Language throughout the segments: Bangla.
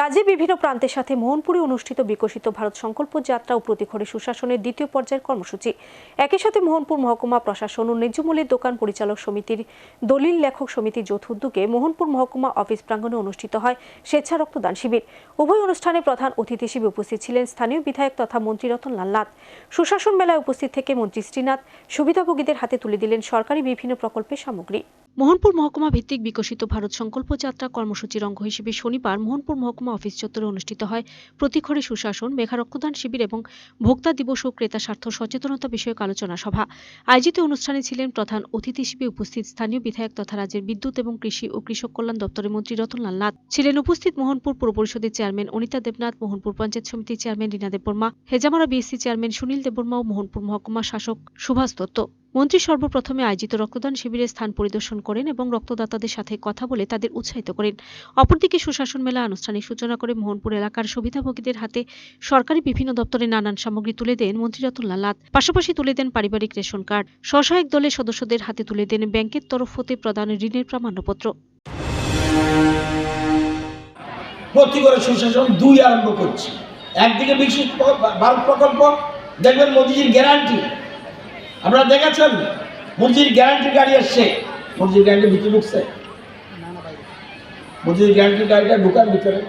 রাজ্যে বিভিন্ন প্রান্তের সাথে মোহনপুরে অনুষ্ঠিত বিকশিত ভারত সংকল্প যাত্রা ও প্রতিঘরে সুশাসনের দ্বিতীয় পর্যায়ের কর্মসূচি। একই সাথে মোহনপুর মহকুমা প্রশাসন ও ন্যায্যমূল্যের দোকান পরিচালক সমিতির দলিল লেখক সমিতির যৌথ উদ্যোগে মোহনপুর মহকুমা অফিস প্রাঙ্গণে অনুষ্ঠিত হয় স্বেচ্ছা রক্তদান শিবির। উভয় অনুষ্ঠানে প্রধান অতিথি হিসেবে উপস্থিত ছিলেন স্থানীয় বিধায়ক তথা মন্ত্রী রতন লাল নাথ। সুশাসন মেলায় উপস্থিত থেকে মন্ত্রী শ্রীনাথ। সুবিধাভোগীদের হাতে তুলে দিলেন সরকারি বিভিন্ন প্রকল্পের সামগ্রী। মোহনপুর মহকুমা ভিত্তিক বিকশিত ভারত সংকল্প যাত্রা কর্মসূচির অঙ্গ হিসেবে শনিবার মোহনপুর মহকুমা অফিস চত্বরে অনুষ্ঠিত হয়। প্রতিখরে সুশাসন, মেঘা রক্তদান শিবির এবং ভোক্তা দিবস ও ক্রেতা স্বার্থ সচেতনতা বিষয়ক আলোচনা সভা। আয়োজিত অনুষ্ঠানে ছিলেন প্রধান অতিথি হিসেবে উপস্থিত স্থানীয় বিধায়ক তথা রাজ্যের বিদ্যুৎ এবং কৃষি ও কৃষক কল্যাণ দপ্তরের মন্ত্রী রতনলাল নাথ। ছিলেন উপস্থিত মোহনপুর পুর পরিষদের চেয়ারম্যান অনিতা দেবনাথ, মোহনপুর পঞ্চায়েত সমিতির chairman Rina Debbarma, Hezamara BSC chairman Sunil Debbarma ও মোহনপুর মহকুমা শাসক সুভাষ দত্ত। মন্ত্রী সর্বপ্রথমে আয়োজিত রক্তদান শিবিরের স্থান পরিদর্শন করেন এবং রক্তদাতাদের সাথে কথা বলে তাদের উৎসাহিত করেন। অপরদিকে সুশাসন মেলা আনুষ্ঠানিক সূচনা করে মোহনপুর এলাকার সুবিধাভোগীদের হাতে সরকারি বিভিন্ন দপ্তরের নানান সামগ্রী তুলে দেন মন্ত্রী রতনলাল নাথ। পাশাপাশি তুলে দেন পারিবারিক রেশন কার্ড। স্বসহায়ক দলের সদস্যদের হাতে তুলে দেন ব্যাংকের তরফ হতে প্রদান ঋণের প্রমাণপত্র। দুই আরম্ভ করছি। একদিকে প- ভারত প্রকল্প, দেখবেন মোদিজির গ্যারান্টি আপনারা দেখেছেন? মোদিজির গ্যারান্টি গাড়ি আসছে। মোদিজির গ্যারান্টি ভিতরে ঢুকছে। মোদিজির গ্যারান্টি গাড়িটা ঢুকার ভিতরে।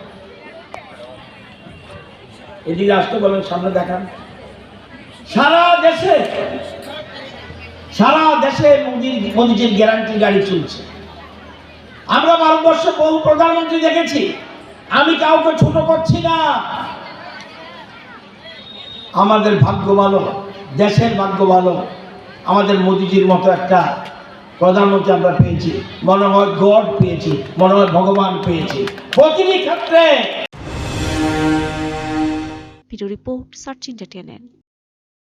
এদিকে আসতে বলেন, সামনে দেখান। সারা দেশে সারা দেশে মোদির মোদিজির গ্যারান্টি গাড়ি চলছে। আমরা ভারতবর্ষে বহু প্রধানমন্ত্রী দেখেছি। আমি কাউকে ছোট করছি না। আমাদের ভাগ্য ভালো, দেশের ভাগ্য ভালো। আমাদের মোদিজির মতো একটা প্রধানমন্ত্রী আমরা পেয়েছি। মনে হয় গড পেয়েছি, মনে হয় ভগবান পেয়েছি। প্রতিটি ক্ষেত্রে রিপোর্ট সার্চ ইন্ডিয়া